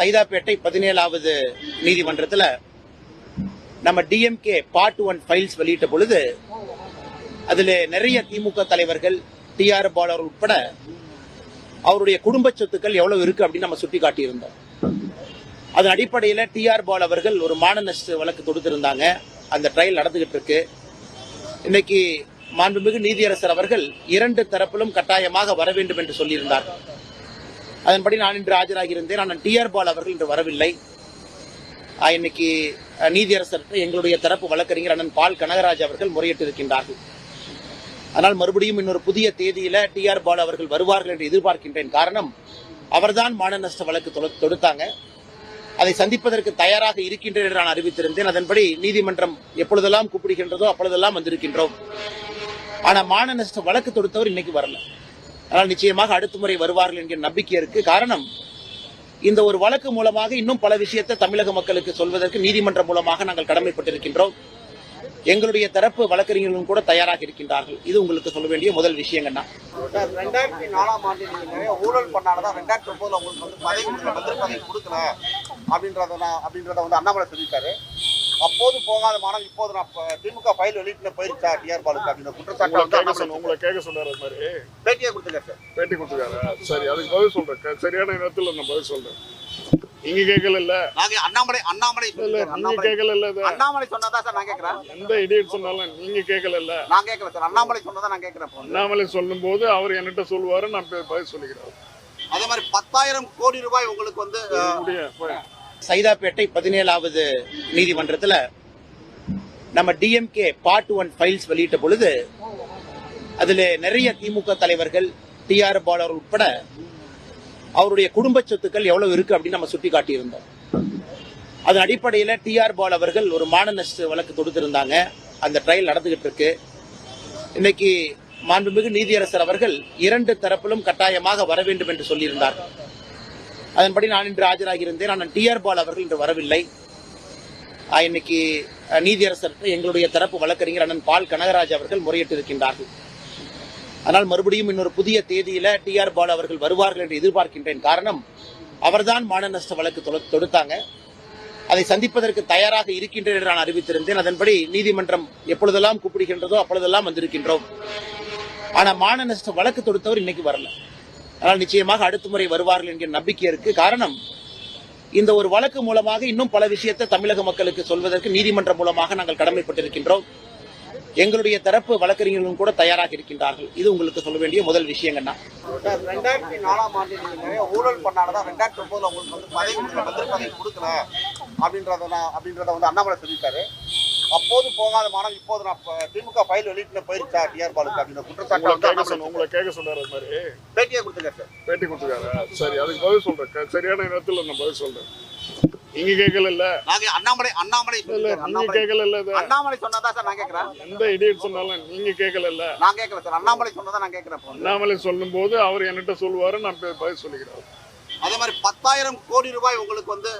சைதாப்பேட்டை பதினேழாவது நீதிமன்றத்துல நம்ம டிஎம்கே பார்ட் ஒன் ஃபைல்ஸ் வெளியிட்ட பொழுது அதில் நிறைய திமுக தலைவர்கள் டிஆர் பாலர் உட்பட அவருடைய குடும்ப சொத்துக்கள் எவ்வளவு இருக்கு அப்படின்னு நம்ம சுட்டி காட்டியிருந்தோம் அதன் அடிப்படையில் டிஆர் பால் அவர்கள் ஒரு மான வழக்கு தொடுத்திருந்தாங்க. அந்த ட்ரையல் நடந்துகிட்டு இருக்கு. இன்னைக்கு மாண்புமிகு நீதியரசர் அவர்கள் இரண்டு தரப்பிலும் கட்டாயமாக வர வேண்டும் என்று சொல்லியிருந்தார். அதன்படி நான் இன்று ஆஜராகியிருந்தேன். ஆனால் டிஆர் பால் அவர்கள் இன்று வரவில்லை. இன்னைக்கு நீதியரசர் எங்களுடைய தரப்பு வழக்கறிஞர் அண்ணன் பால் கனகராஜ் அவர்கள் முறையிட்டு இருக்கின்றார்கள் ஆனால் மறுபடியும் இன்னொரு புதிய தேதியில டி ஆர் பால் அவர்கள் வருவார்கள் என்று எதிர்பார்க்கின்றேன். காரணம் அவர்தான் மான நஷ்ட வழக்கு தொடுத்தாங்க. அதை சந்திப்பதற்கு தயாராக இருக்கின்றேன் என்று நான் அறிவித்திருந்தேன். அதன்படி நீதிமன்றம் எப்பொழுதெல்லாம் கூப்பிடுகின்றதோ அப்பொழுதெல்லாம் வந்திருக்கின்றோம். ஆனா மான நஷ்ட வழக்கு தொடுத்தவர் இன்னைக்கு வரல. ஆனால் நிச்சயமாக அடுத்த முறை வருவார்கள் என்கிற நம்பிக்கை இருக்கு. காரணம் இந்த ஒரு வழக்கு மூலமாக இன்னும் பல விஷயத்தை தமிழக மக்களுக்கு சொல்வதற்கு நீதிமன்றம் மூலமாக நாங்கள் கடமைப்பட்டிருக்கின்றோம். எங்களுடைய தரப்பு வழக்கறிஞர்களும் கூட தயாராக இருக்கின்றார்கள். இது உங்களுக்கு சொல்ல வேண்டிய முதல் விஷயங்கண்ணா சார், ரெண்டாயிரத்தி நாலாம் ஆண்டு நிறைய ஊழல் பண்ணாலதான் ரெண்டாயிரத்தி ஒன்பதுல உங்களுக்கு வந்து பதவி மந்திரி பதவி கொடுக்கல அப்படின்றத நான் அப்படின்றத வந்து அண்ணாமலை சொல்லிட்டாரு அப்போது போகாத மாணவன் இப்போது நான் திமுக ஃபைல் வெளியிட்டு போயிருச்சா டிஆர் பாலுக்கு அப்படின்ற குற்றச்சாட்டு உங்களை வந்து கேட்க சொன்னார் பேட்டியை கொடுத்துருக்காரு சார் பேட்டி கொடுத்துருக்காரு சரி அதுக்கு பதில் சொல்றேன். சரியான நேரத்தில் நான் பதில் சொல்றேன். நீங்க கேட்கல இல்ல அண்ணாமலை அண்ணாமலை இல்ல. நீங்க கேட்கல இல்ல அண்ணாமலை சொன்னதா சார் நான் கேட்கறேன். எந்த இடியட் சொன்னாலும் நீங்க கேட்கல இல்ல நான் கேட்கல சார். அண்ணாமலை சொன்னதா நான். அண்ணாமலை சொல்லும் போது அவர் என்கிட்ட சொல்லுவாரு நான் பதில் சொல்லிக்கிறேன். அதே மாதிரி பத்தாயிரம் கோடி ரூபாய் உங்களுக்கு வந்து. சைதாப்பேட்டை பதினேழாவது நீதிமன்றத்துல நம்ம டிஎம்கே பார்ட் ஒன் ஃபைல்ஸ் வெளியிட்ட பொழுது அதுல நிறைய திமுக தலைவர்கள் டிஆர் பாலர் உட்பட அவருடைய குடும்ப சொத்துக்கள் எவ்வளவு இருக்கு அப்படின்னு நம்ம சுட்டி காட்டியிருந்தோம். அதன் அடிப்படையில் டிஆர் பால் அவர்கள் ஒரு மான நஷ்ட வழக்கு தொடுத்திருந்தாங்க. அந்த ட்ரையல் நடந்துகிட்டு இருக்கு. இன்னைக்கு மாண்புமிகு நீதியரசர் அவர்கள் இரண்டு தரப்பிலும் கட்டாயமாக வர வேண்டும் என்று சொல்லியிருந்தார். அதன்படி நான் இன்று ஆஜராகியிருந்தேன். ஆனால் டிஆர் பால் அவர்கள் இன்று வரவில்லை. இன்னைக்கு நீதியரசர் எங்களுடைய தரப்பு வழக்கறிஞர் அண்ணன் பால் கனகராஜ் அவர்கள் முறையிட்டு இருக்கின்றார்கள் ஆனால் மறுபடியும் இன்னொரு புதிய தேதியில டிஆர் பாலு அவர்கள் வருவார்கள் என்று எதிர்பார்க்கின்றேன். காரணம் அவர்தான் மான நஷ்ட வழக்கு தொடுத்தாங்க. அதை சந்திப்பதற்கு தயாராக இருக்கின்றேன் என்று நான் அறிவித்திருந்தேன். அதன்படி நீதிமன்றம் எப்பொழுதெல்லாம் கூப்பிடுகின்றதோ அப்பொழுதெல்லாம் வந்திருக்கின்றோம். ஆனா மான நஷ்ட வழக்கு தொடுத்தவர் இன்னைக்கு வரல. ஆனால் நிச்சயமாக அடுத்த முறை வருவார்கள் என்கிற நம்பிக்கை இருக்கு. காரணம் இந்த ஒரு வழக்கு மூலமாக இன்னும் பல விஷயத்தை தமிழக மக்களுக்கு சொல்வதற்கு நீதிமன்றம் மூலமாக நாங்கள் கடமைப்பட்டிருக்கின்றோம். எங்களுடைய தரப்பு வழக்கறிஞர்களும் கூட தயாராக இருக்கின்றார்கள். இது உங்களுக்கு சொல்ல வேண்டிய முதல் விஷயங்கண்ணா ரெண்டாயிரத்தி நாலாம் ஆண்டு ஊழல் பண்ணாலதான் ரெண்டாயிரத்தி ஒன்பதுல உங்களுக்கு வந்து பதவி கொடுக்கல, பதவி கொடுக்கல அப்படின்றத நான் அப்படின்றத வந்து அண்ணாமலை சொல்லிட்டாரு. அப்போது போகாத மாணவன் இப்போது நான் திமுக ஃபைல் வெளியிட்டு போயிருச்சா டிஆர் பாலுக்கு அப்படின்ற குற்றச்சாட்டு உங்களை வந்து கேட்க சொன்னார் அது மாதிரி. பேட்டியை கொடுத்துருக்காரு சார். பேட்டி கொடுத்துருக்காரு சரி அதுக்கு பதில் சொல்றேன். சரியான நேரத்தில் நான் பதில் சொல்றேன். நீங்க கேட்கல இல்ல நாங்க அண்ணாமலை அண்ணாமலை இல்ல. நீங்க அண்ணாமலை. கேட்கல இல்ல அண்ணாமலை சொன்னதா சார் நான் கேட்கறேன். எந்த இடியட் சொன்னாலும் நீங்க கேட்கல இல்ல நான் கேட்கல சார். அண்ணாமலை சொன்னதா நான் கேட்கறேன் இப்போ. அண்ணாமலை சொல்லும் போது அவர் என்கிட்ட சொல்லுவாரு நான் பதில் சொல்லிக்கிறேன். அதே மாதிரி பத்தாயிரம் கோடி ரூபாய் உங்களுக்கு வந்து.